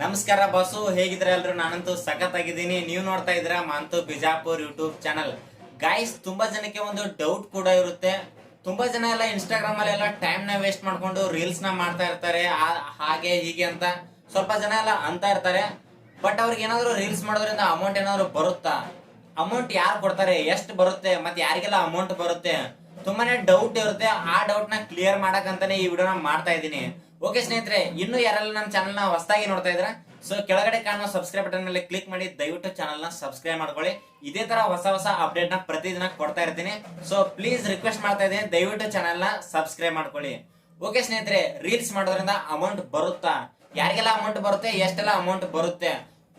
ನಮಸ್ಕಾರ ಬಾಸು ಹೇಗಿದ್ರೆ ಎಲ್ರು ನಾನಂತೂ ಸಖತ್ ಆಗಿದ್ದೀನಿ ನೀವು ನೋಡ್ತಾ ಇದ್ರ Manthu Bijapur YouTube channel guys ತುಂಬಾ ಜನಕ್ಕೆ ಒಂದು ಡೌಟ್ ಕೂಡ ಇರುತ್ತೆ. ತುಂಬಾ ಜನ ಎಲ್ಲ ಇನ್ಸ್ಟಾಗ್ರಾಮ್ ಅಲ್ಲಿ ಎಲ್ಲ ಟೈಮ್ನ ವೇಸ್ಟ್ ಮಾಡ್ಕೊಂಡು ರೀಲ್ಸ್ನ ಮಾಡ್ತಾ ಇರ್ತಾರೆ. ಹಾಗೆ, ಹೀಗೆ ಅಂತ ಸ್ವಲ್ಪ ಜನ ಎಲ್ಲ ಅಂತ ಇರ್ತಾರೆ. ಬಟ್ ಅವ್ರಿಗೆ ಏನಾದ್ರು ರೀಲ್ಸ್ ಮಾಡೋದ್ರಿಂದ ಅಮೌಂಟ್ ಏನಾದ್ರು ಬರುತ್ತಾ? ಅಮೌಂಟ್ ಯಾರು ಕೊಡ್ತಾರೆ? ಎಷ್ಟು ಬರುತ್ತೆ? ಮತ್ತೆ ಯಾರಿಗೆಲ್ಲ ಅಮೌಂಟ್ ಬರುತ್ತೆ? ತುಂಬಾನೇ ಡೌಟ್ ಇರುತ್ತೆ. ಆ ಡೌಟ್ನ ಕ್ಲಿಯರ್ ಮಾಡಕ್ಕಂತಾನೆ ಈ ವಿಡಿಯೋನ ಮಾಡ್ತಾ ಇದ್ದೀನಿ. ಓಕೆ ಸ್ನೇಹಿತರೆ, ಇನ್ನು ಯಾರೆಲ್ಲ ನಮ್ಮ ಚಾನಲ್ನ ಹೊಸದಾಗಿ ನೋಡ್ತಾ ಇದ್ರ ಸೊ ಕೆಳಗಡೆ ಕಾಣುವ ಸಬ್ಸ್ಕ್ರೈಬ್ ಬಟನ್ ಮೇಲೆ ಕ್ಲಿಕ್ ಮಾಡಿ, ದಯವಿಟ್ಟು ಚಾನಲ್ನ ಸಬ್ಸ್ಕ್ರೈಬ್ ಮಾಡ್ಕೊಳ್ಳಿ. ಇದೇ ತರ ಹೊಸ ಹೊಸ ಅಪ್ಡೇಟ್ನ ಪ್ರತಿದಿನ ಕೊಡ್ತಾ ಇರ್ತೀನಿ. ಸೊ ಪ್ಲೀಸ್ ರಿಕ್ವೆಸ್ಟ್ ಮಾಡ್ತಾ ಇದ್ದೀನಿ, ದಯವಿಟ್ಟು ಚಾನಲ್ನ ಸಬ್ಸ್ಕ್ರೈಬ್ ಮಾಡ್ಕೊಳ್ಳಿ. ಓಕೆ ಸ್ನೇಹಿತರೆ ರೀಲ್ಸ್ ಮಾಡೋದ್ರಿಂದ ಅಮೌಂಟ್ ಬರುತ್ತಾ? ಯಾರಿಗೆಲ್ಲ ಅಮೌಂಟ್ ಬರುತ್ತೆ, ಎಷ್ಟೆಲ್ಲ ಅಮೌಂಟ್ ಬರುತ್ತೆ?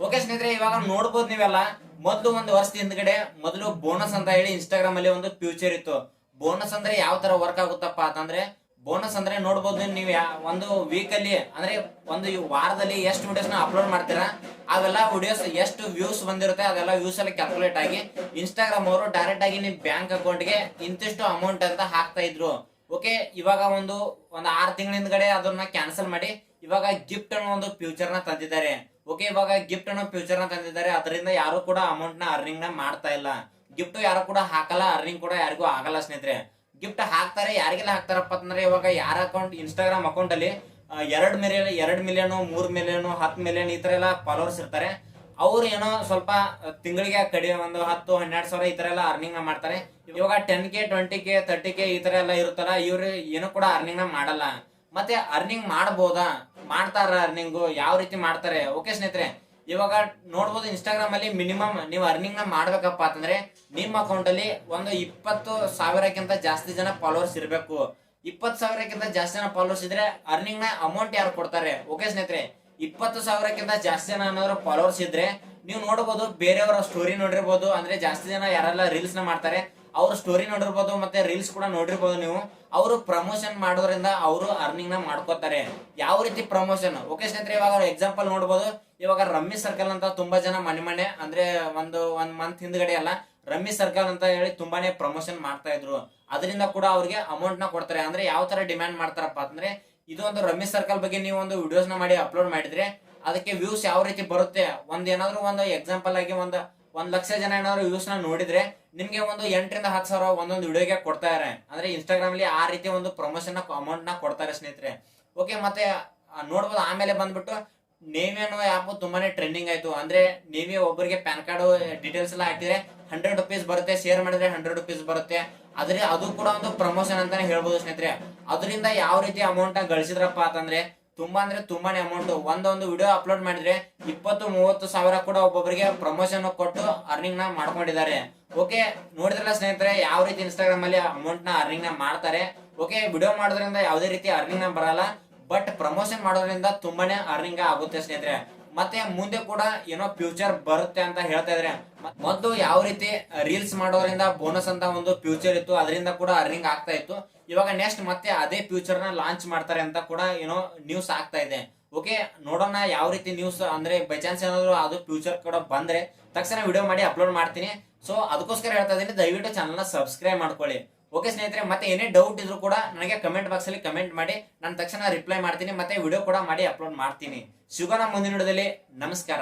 ಓಕೆ ಸ್ನೇಹಿತರೆ, ಇವಾಗ ನೋಡ್ಬೋದು ನೀವೆಲ್ಲ, ಮೊದಲು ಒಂದು ವರ್ಷದ ಹಿಂದ್ಗಡೆ ಮೊದಲು ಬೋನಸ್ ಅಂತ ಹೇಳಿ ಇನ್ಸ್ಟಾಗ್ರಾಮ್ ಅಲ್ಲಿ ಒಂದು ಫ್ಯೂಚರ್ ಇತ್ತು. ಬೋನಸ್ ಅಂದ್ರೆ ಯಾವ ತರ ವರ್ಕ್ ಆಗುತ್ತಪ್ಪ ಅಂತಂದ್ರೆ ಬೋನಸ್ ಅಂದ್ರೆ ನೋಡ್ಬೋದು ನೀವು ಒಂದು ವೀಕ್ ಅಲ್ಲಿ ಅಂದ್ರೆ ಒಂದು ವಾರದಲ್ಲಿ ಎಷ್ಟು ವಿಡಿಯೋಸ್ನ ಅಪ್ಲೋಡ್ ಮಾಡ್ತೀರಾ? ಅವೆಲ್ಲ ವಿಡಿಯೋಸ್ ಎಷ್ಟು ವ್ಯೂಸ್ ಬಂದಿರುತ್ತೆ ಅದೆಲ್ಲ ವ್ಯೂಸ್ ಎಲ್ಲ ಕ್ಯಾಲ್ಕುಲೇಟ್ ಆಗಿ ಇನ್ಸ್ಟಾಗ್ರಾಮ್ ಅವರು ಡೈರೆಕ್ಟ್ ಆಗಿ ನಿಮ್ ಬ್ಯಾಂಕ್ ಅಕೌಂಟ್ಗೆ ಇಂತಿಷ್ಟು ಅಮೌಂಟ್ ಅಂತ ಹಾಕ್ತಾ ಇದ್ರು. ಓಕೆ ಇವಾಗ ಒಂದು ಒಂದು ಆರು ತಿಂಗಳ ಹಿಂದ್ಗಡೆ ಅದನ್ನ ಕ್ಯಾನ್ಸಲ್ ಮಾಡಿ, ಇವಾಗ ಗಿಫ್ಟ್ ಅನ್ನೋ ಒಂದು ಫ್ಯೂಚರ್ನ ತಂದಿದ್ದಾರೆ. ಓಕೆ ಇವಾಗ ಗಿಫ್ಟ್ ಅನ್ನೋ ಫ್ಯೂಚರ್ನ ತಂದಿದ್ದಾರೆ, ಅದರಿಂದ ಯಾರು ಕೂಡ ಅಮೌಂಟ್ನ ಅರ್ನಿಂಗ್ನ ಮಾಡ್ತಾ ಇಲ್ಲ. ಗಿಫ್ಟ್ ಯಾರು ಕೂಡ ಹಾಕಲ್ಲ ಅರ್ನಿಂಗ್ ಕೂಡ ಯಾರಿಗೂ ಆಗಲ್ಲ ಸ್ನೇಹಿತರೆ. ಗಿಫ್ಟ್ ಹಾಕ್ತಾರೆ, ಯಾರಿಗೆಲ್ಲ ಹಾಕ್ತಾರಪ್ಪ ಅಂತಂದ್ರೆ ಇವಾಗ ಯಾರ ಅಕೌಂಟ್ ಇನ್ಸ್ಟಾಗ್ರಾಮ್ ಅಕೌಂಟ್ ಅಲ್ಲಿ ಎರಡ್ ಮಿಲಿಯನ್ ಎರಡ್ ಮಿಲಿಯನ್ ಮೂರ್ ಮಿಲಿಯನ್ ಹತ್ತು ಮಿಲಿಯನ್ ಈ ತರ ಎಲ್ಲ ಫಾಲೋವರ್ಸ್ ಇರ್ತಾರೆ. ಅವ್ರು ಏನೋ ಸ್ವಲ್ಪ ತಿಂಗಳಿಗೆ ಕಡಿಮೆ ಒಂದು ಹತ್ತು, ಹನ್ನೆರಡು ಸಾವಿರ ಈ ತರ ಎಲ್ಲ ಅರ್ನಿಂಗ್ ಮಾಡ್ತಾರೆ. ಇವಾಗ ten K twenty K thirty K ಈ ತರ ಎಲ್ಲ ಇರುತ್ತಲ್ಲ, ಇವ್ರು ಏನು ಕೂಡ ಅರ್ನಿಂಗ್ನ ಮಾಡಲ್ಲ. ಮತ್ತೆ ಅರ್ನಿಂಗ್ ಮಾಡ್ಬೋದಾ? ಮಾಡ್ತಾರ ಅರ್ನಿಂಗು ಯಾವ ರೀತಿ ಮಾಡ್ತಾರೆ? ಓಕೆ ಸ್ನೇಹಿತರೆ ಇವಾಗ ನೋಡ್ಬೋದು ಇನ್ಸ್ಟಾಗ್ರಾಮ್ ಅಲ್ಲಿ ಮಿನಿಮಮ್ ನೀವು ಅರ್ನಿಂಗ್ನ ಮಾಡ್ಬೇಕಪ್ಪ ಅಂತಂದ್ರೆ ನಿಮ್ಮ ಅಕೌಂಟ್ ಅಲ್ಲಿ ಒಂದು ಇಪ್ಪತ್ತು ಸಾವಿರಕ್ಕಿಂತ ಜಾಸ್ತಿ ಜನ ಫಾಲೋವರ್ಸ್ ಇರಬೇಕು. ಇಪ್ಪತ್ತು ಸಾವಿರಕ್ಕಿಂತ ಜಾಸ್ತಿ ಜನ ಫಾಲೋವರ್ಸ್ ಇದ್ರೆ ಅರ್ನಿಂಗ್ನ ಅಮೌಂಟ್ ಯಾರು ಕೊಡ್ತಾರೆ? ಓಕೆ ಸ್ನೇಹಿತರೆ, ಇಪ್ಪತ್ತು ಸಾವಿರಕ್ಕಿಂತ ಜಾಸ್ತಿ ಜನ ಅನ್ನೋರು ಫಾಲೋವರ್ಸ್ ಇದ್ರೆ ನೀವು ನೋಡಬಹುದು ಬೇರೆಯವರ ಸ್ಟೋರಿ ನೋಡಿರ್ಬೋದು, ಅಂದ್ರೆ ಜಾಸ್ತಿ ಜನ ಯಾರೆಲ್ಲ ರೀಲ್ಸ್ನ ಮಾಡ್ತಾರೆ, ಅವ್ರ ಸ್ಟೋರಿ ನೋಡಿರ್ಬೋದು ಮತ್ತೆ ರೀಲ್ಸ್ ಕೂಡ ನೋಡಿರ್ಬೋದು ನೀವು, ಅವರು ಪ್ರಮೋಷನ್ ಮಾಡೋದ್ರಿಂದ ಅವರು ಅರ್ನಿಂಗ್ನ ಮಾಡ್ಕೋತಾರೆ. ಯಾವ ರೀತಿ ಪ್ರಮೋಷನ್ ಓಕೆ ಸ್ನೇಹಿತರೆ, ಇವಾಗ ಎಕ್ಸಾಂಪಲ್ ನೋಡ್ಬೋದು ಇವಾಗ ರಮ್ಮಿ ಸರ್ಕಲ್ ಅಂತ ತುಂಬಾ ಜನ ಮನೆ ಮನೆ ಅಂದ್ರೆ ಒಂದು, ಒಂದ್ ಮಂತ್ ಹಿಂದ್ಗಡೆ ಅಲ್ಲ, ರಮ್ಮಿ ಸರ್ಕಲ್ ಅಂತ ಹೇಳಿ ತುಂಬಾನೇ ಪ್ರಮೋಷನ್ ಮಾಡ್ತಾ ಇದ್ರು. ಅದರಿಂದ ಕೂಡ ಅವ್ರಿಗೆ ಅಮೌಂಟ್ನ ಕೊಡ್ತಾರೆ. ಅಂದ್ರೆ ಯಾವ ತರ ಡಿಮ್ಯಾಂಡ್ ಮಾಡ್ತಾರಪ್ಪ ಅಂದ್ರೆ, ಇದು ಒಂದು ರಮ್ಮಿ ಸರ್ಕಲ್ ಬಗ್ಗೆ ನೀವು ಒಂದು ವಿಡಿಯೋಸ್ನ ಮಾಡಿ ಅಪ್ಲೋಡ್ ಮಾಡಿದ್ರೆ ಅದಕ್ಕೆ ವ್ಯೂಸ್ ಯಾವ ರೀತಿ ಬರುತ್ತೆ? ಒಂದ್ ಏನಾದ್ರು ಒಂದು ಎಕ್ಸಾಂಪಲ್ ಆಗಿ ಒಂದು, ಒಂದ್ ಲಕ್ಷ ಜನ ಏನಾದ್ರು ವ್ಯೂಸ್ನ ನೋಡಿದ್ರೆ ನಿಮ್ಗೆ ಒಂದು ಎಂಟರಿಂದ ಹತ್ತು ಸಾವಿರ ಒಂದೊಂದು ವಿಡಿಯೋಗೆ ಕೊಡ್ತಾರೆ ಅಂದ್ರೆ ಇನ್ಸ್ಟಾಗ್ರಾಮ್ ಅಲ್ಲಿ ಆ ರೀತಿ ಒಂದು ಪ್ರಮೋಷನ್ ಅಮೌಂಟ್ನ ಕೊಡ್ತಾರೆ ಸ್ನೇಹಿತರೆ. ಓಕೆ ಮತ್ತೆ ನೋಡ್ಬೋದು. ಆಮೇಲೆ ಬಂದ್ಬಿಟ್ಟು ನೇವಿ ಅನ್ನೋ ಆ್ಯಪ್ ತುಂಬಾನೇ ಟ್ರೆಂಡಿಂಗ್ ಆಯ್ತು. ಅಂದ್ರೆ ನೀವೇ ಒಬ್ಬರಿಗೆ ಪ್ಯಾನ್ ಕಾರ್ಡ್ ಡೀಟೇಲ್ಸ್ ಎಲ್ಲ ಹಾಕಿದ್ರೆ ಹಂಡ್ರೆಡ್ ರುಪೀಸ್ ಬರುತ್ತೆ ಶೇರ್ ಮಾಡಿದ್ರೆ ಹಂಡ್ರೆಡ್ ರುಪೀಸ್ ಬರುತ್ತೆ. ಆದ್ರೆ ಅದು ಕೂಡ ಒಂದು ಪ್ರಮೋಷನ್ ಅಂತಾನೆ ಹೇಳ್ಬೋದು ಸ್ನೇಹಿತರೆ. ಅದರಿಂದ ಯಾವ ರೀತಿ ಅಮೌಂಟ್ ಗಳಿಸಿದ್ರಪ್ಪ ಅಂತಂದ್ರೆ ತುಂಬಾ ಅಂದ್ರೆ ತುಂಬಾನೇ ಅಮೌಂಟ್ ಒಂದೊಂದು ವಿಡಿಯೋ ಅಪ್ಲೋಡ್ ಮಾಡಿದ್ರೆ ಇಪ್ಪತ್ತು, ಮೂವತ್ತು ಸಾವಿರ ಕೂಡ ಒಬ್ಬೊಬ್ಬರಿಗೆ ಪ್ರಮೋಷನ್ ಕೊಟ್ಟು ಅರ್ನಿಂಗ್ನ ಮಾಡ್ಕೊಂಡಿದ್ದಾರೆ. ಓಕೆ ನೋಡಿದ್ರಲ್ಲ ಸ್ನೇಹಿತರೆ, ಯಾವ ರೀತಿ ಇನ್ಸ್ಟಾಗ್ರಾಮ್ ಅಲ್ಲಿ ಅಮೌಂಟ್ನ ಅರ್ನಿಂಗ್ನ ಮಾಡ್ತಾರೆ. ಓಕೆ ವಿಡಿಯೋ ಮಾಡೋದ್ರಿಂದ ಯಾವುದೇ ರೀತಿ ಅರ್ನಿಂಗ್ನ ಬರಲ್ಲ. ಬಟ್ ಪ್ರಮೋಷನ್ ಮಾಡೋದ್ರಿಂದ ತುಂಬಾನೇ ಅರ್ನಿಂಗ್ ಆಗುತ್ತೆ ಸ್ನೇಹಿತರೆ. ಮತ್ತೆ ಮುಂದೆ ಕೂಡ ಏನೋ ಫ್ಯೂಚರ್ ಬರುತ್ತೆ ಅಂತ ಹೇಳ್ತಾ ಇದ್ರೆ. ಮೊದಲು ಯಾವ ರೀತಿ ರೀಲ್ಸ್ ಮಾಡೋದ್ರಿಂದ ಬೋನಸ್ ಅಂತ ಒಂದು ಫ್ಯೂಚರ್ ಇತ್ತು, ಅದರಿಂದ ಕೂಡ ಅರ್ನಿಂಗ್ ಆಗ್ತಾ ಇತ್ತು. ಇವಾಗ ನೆಕ್ಸ್ಟ್ ಮತ್ತೆ ಅದೇ ಫ್ಯೂಚರ್ನ ಲಾಂಚ್ ಮಾಡ್ತಾರೆ ಅಂತ ಕೂಡ ಏನೋ ನ್ಯೂಸ್ ಆಗ್ತಾ ಇದೆ. ಓಕೆ ನೋಡೋಣ ಯಾವ ರೀತಿ ನ್ಯೂಸ್ ಅಂದ್ರೆ ಬೈ ಚಾನ್ಸ್ ಏನಾದ್ರು ಅದು ಫ್ಯೂಚರ್ ಕೂಡ ಬಂದ್ರೆ ತಕ್ಷಣ ವಿಡಿಯೋ ಮಾಡಿ ಅಪ್ಲೋಡ್ ಮಾಡ್ತೀನಿ. ಸೊ ಅದಕ್ಕೋಸ್ಕರ ಹೇಳ್ತಾ ಇದ್ದೀನಿ, ದಯವಿಟ್ಟು ಚಾನಲ್ನ ಸಬ್ಸ್ಕ್ರೈಬ್ ಮಾಡ್ಕೊಳ್ಳಿ. ಓಕೆ ಸ್ನೇಹಿತರೆ, ಮತ್ತೆ ಏನೇ ಡೌಟ್ ಇದ್ರು ಕೂಡ ನನಗೆ ಕಮೆಂಟ್ ಬಾಕ್ಸ್ ಅಲ್ಲಿ ಕಮೆಂಟ್ ಮಾಡಿ. ನಾನು ತಕ್ಷಣ ರಿಪ್ಲೈ ಮಾಡ್ತೀನಿ, ಮತ್ತೆ ವಿಡಿಯೋ ಕೂಡ ಮಾಡಿ ಅಪ್ಲೋಡ್ ಮಾಡ್ತೀನಿ. ಸಿಗೋಣ ಮುಂದಿನ ವಿಡಿಯೋದಲ್ಲಿ. ನಮಸ್ಕಾರ.